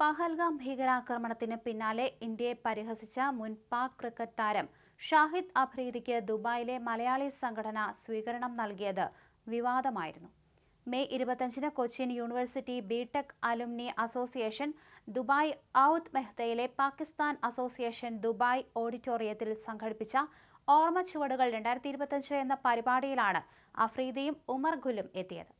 പഹൽഗാം ഭീകരാക്രമണത്തിന് പിന്നാലെ ഇന്ത്യയെ പരിഹസിച്ച മുൻ പാക് ക്രിക്കറ്റ് താരം ഷാഹിദ് അഫ്രീദിക്ക് ദുബായിലെ മലയാളി സംഘടന സ്വീകരണം നൽകിയത് വിവാദമായിരുന്നു. മെയ് ഇരുപത്തഞ്ചിന് Cochin university BTech alumni association Dubai Oud മെഹ്തയിലെ Pakistan association Dubai ഓഡിറ്റോറിയത്തിൽ സംഘടിപ്പിച്ച ഓർമ്മ ചുവടുകൾ രണ്ടായിരത്തി ഇരുപത്തഞ്ച് എന്ന പരിപാടിയിലാണ് അഫ്രീദിയും ഉമർ ഗുലും എത്തിയത്.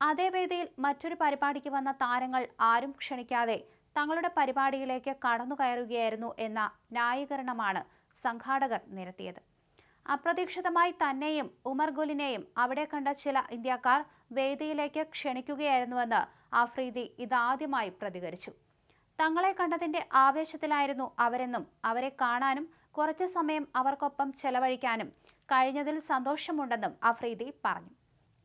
അതേ വേദിയിൽ മറ്റൊരു പരിപാടിക്ക് വന്ന താരങ്ങൾ ആരും ക്ഷണിക്കാതെ തങ്ങളുടെ പരിപാടിയിലേക്ക് കടന്നു കയറുകയായിരുന്നു എന്ന ന്യായീകരണമാണ് സംഘാടകർ നിരത്തിയത്. അപ്രതീക്ഷിതമായി തന്നെയും ഉമർ ഗുലിനെയും അവിടെ കണ്ട ചില ഇന്ത്യക്കാർ വേദിയിലേക്ക് ക്ഷണിക്കുകയായിരുന്നുവെന്ന് ആഫ്രീദി ഇതാദ്യമായി പ്രതികരിച്ചു. തങ്ങളെ കണ്ടതിന്റെ ആവേശത്തിലായിരുന്നു അവരെന്നും അവരെ കാണാനും കുറച്ചു സമയം അവർക്കൊപ്പം ചെലവഴിക്കാനും കഴിഞ്ഞതിൽ സന്തോഷമുണ്ടെന്നും അഫ്രീദി പറഞ്ഞു.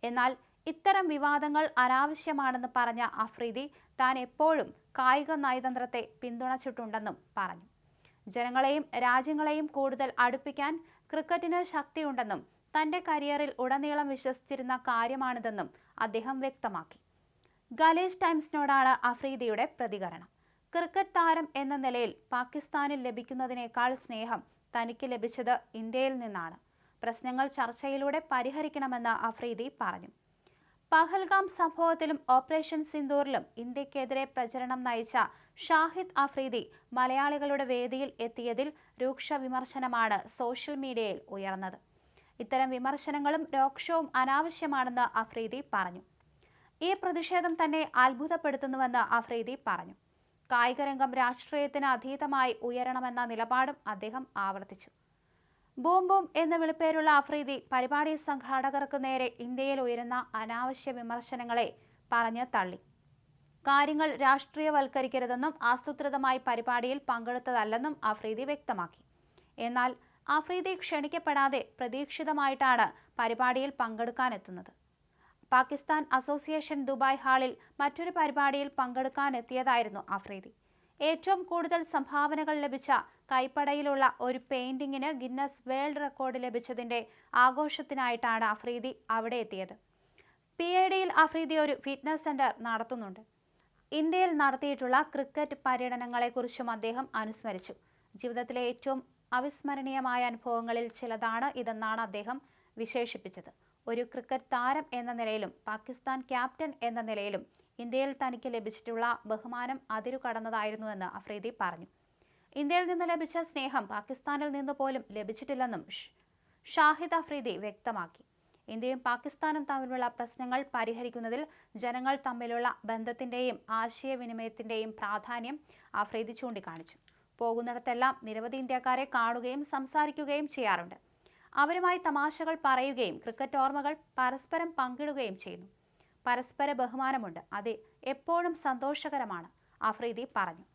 എന്നാൽ ഇത്തരം വിവാദങ്ങൾ അനാവശ്യമാണെന്ന് പറഞ്ഞ അഫ്രീദി താൻ എപ്പോഴും കായിക നയതന്ത്രത്തെ പിന്തുണച്ചിട്ടുണ്ടെന്നും പറഞ്ഞു. ജനങ്ങളെയും രാജ്യങ്ങളെയും കൂടുതൽ അടുപ്പിക്കാൻ ക്രിക്കറ്റിന് ശക്തിയുണ്ടെന്നും തന്റെ കരിയറിൽ ഉടനീളം വിശ്വസിച്ചിരുന്ന കാര്യമാണിതെന്നും അദ്ദേഹം വ്യക്തമാക്കി. ഗലേജ് ടൈംസിനോടാണ് അഫ്രീദിയുടെ പ്രതികരണം. ക്രിക്കറ്റ് താരം എന്ന നിലയിൽ പാകിസ്ഥാനിൽ ലഭിക്കുന്നതിനേക്കാൾ സ്നേഹം തനിക്ക് ലഭിച്ചത് ഇന്ത്യയിൽ നിന്നാണ്. പ്രശ്നങ്ങൾ ചർച്ചയിലൂടെ പരിഹരിക്കണമെന്ന് അഫ്രീദി പറഞ്ഞു. പഹൽഗാം സംഭവത്തിലും ഓപ്പറേഷൻ സിന്ദൂറിലും ഇന്ത്യക്കെതിരെ പ്രചരണം നയിച്ച ഷാഹിദ് അഫ്രീദി മലയാളികളുടെ വേദിയിൽ എത്തിയതിൽ രൂക്ഷ വിമർശനമാണ് സോഷ്യൽ മീഡിയയിൽ ഉയർന്നത്. ഇത്തരം വിമർശനങ്ങളും രോക്ഷവും അനാവശ്യമാണെന്ന് അഫ്രീദി പറഞ്ഞു. ഈ പ്രതിഷേധം തന്നെ അത്ഭുതപ്പെടുത്തുന്നുവെന്ന് അഫ്രീദി പറഞ്ഞു. കായികരംഗം രാഷ്ട്രീയത്തിന് അതീതമായി ഉയരണമെന്ന നിലപാടും അദ്ദേഹം ആവർത്തിച്ചു. ബൂം ബോം എന്ന വിളിപ്പേരുള്ള അഫ്രീദി പരിപാടി സംഘാടകർക്ക് നേരെ ഇന്ത്യയിൽ ഉയരുന്ന അനാവശ്യ വിമർശനങ്ങളെ പറഞ്ഞ് തള്ളി. കാര്യങ്ങൾ രാഷ്ട്രീയവൽക്കരിക്കരുതെന്നും ആസൂത്രിതമായി പരിപാടിയിൽ പങ്കെടുത്തതല്ലെന്നും അഫ്രീദി വ്യക്തമാക്കി. എന്നാൽ അഫ്രീദി ക്ഷണിക്കപ്പെടാതെ പ്രതീക്ഷിതമായിട്ടാണ് പരിപാടിയിൽ പങ്കെടുക്കാനെത്തുന്നത്. പാകിസ്ഥാൻ അസോസിയേഷൻ ദുബായ് ഹാളിൽ മറ്റൊരു പരിപാടിയിൽ പങ്കെടുക്കാനെത്തിയതായിരുന്നു അഫ്രീദി ഏറ്റവും കൂടുതൽ സംഭാവനകൾ ലഭിച്ച കൈപ്പടയിലുള്ള ഒരു പെയിന്റിങ്ങിന് ഗിന്നസ് വേൾഡ് റെക്കോർഡ് ലഭിച്ചതിന്റെ ആഘോഷത്തിനായിട്ടാണ് അഫ്രീദി അവിടെ എത്തിയത്. പി എ ഡിയിൽ അഫ്രീദി ഒരു ഫിറ്റ്നസ് സെന്റർ നടത്തുന്നുണ്ട്. ഇന്ത്യയിൽ നടത്തിയിട്ടുള്ള ക്രിക്കറ്റ് പര്യടനങ്ങളെക്കുറിച്ചും അദ്ദേഹം അനുസ്മരിച്ചു. ജീവിതത്തിലെ ഏറ്റവും അവിസ്മരണീയമായ അനുഭവങ്ങളിൽ ചിലതാണ് ഇതെന്നാണ് അദ്ദേഹം വിശേഷിപ്പിച്ചത്. ഒരു ക്രിക്കറ്റ് താരം എന്ന നിലയിലും പാകിസ്ഥാൻ ക്യാപ്റ്റൻ എന്ന നിലയിലും ഇന്ത്യയിൽ തനിക്ക് ലഭിച്ചിട്ടുള്ള ബഹുമാനം അതിരു കടന്നതായിരുന്നുവെന്ന് അഫ്രീദി പറഞ്ഞു. ഇന്ത്യയിൽ നിന്ന് ലഭിച്ച സ്നേഹം പാകിസ്ഥാനിൽ നിന്ന് പോലും ലഭിച്ചിട്ടില്ലെന്നും ഷാഹിദ് അഫ്രീദി വ്യക്തമാക്കി. ഇന്ത്യയും പാകിസ്ഥാനും തമ്മിലുള്ള പ്രശ്നങ്ങൾ പരിഹരിക്കുന്നതിൽ ജനങ്ങൾ തമ്മിലുള്ള ബന്ധത്തിന്റെയും ആശയവിനിമയത്തിന്റെയും പ്രാധാന്യം അഫ്രീദി ചൂണ്ടിക്കാണിച്ചു. പോകുന്നിടത്തെല്ലാം നിരവധി ഇന്ത്യക്കാരെ കാണുകയും സംസാരിക്കുകയും ചെയ്യാറുണ്ട്. അവരുമായി തമാശകൾ പറയുകയും ക്രിക്കറ്റ് ഓർമ്മകൾ പരസ്പരം പങ്കിടുകയും ചെയ്യുന്നു. പരസ്പര ബഹുമാനമുണ്ട്. അത് എപ്പോഴും സന്തോഷകരമാണ് അഫ്രീദി പറഞ്ഞു.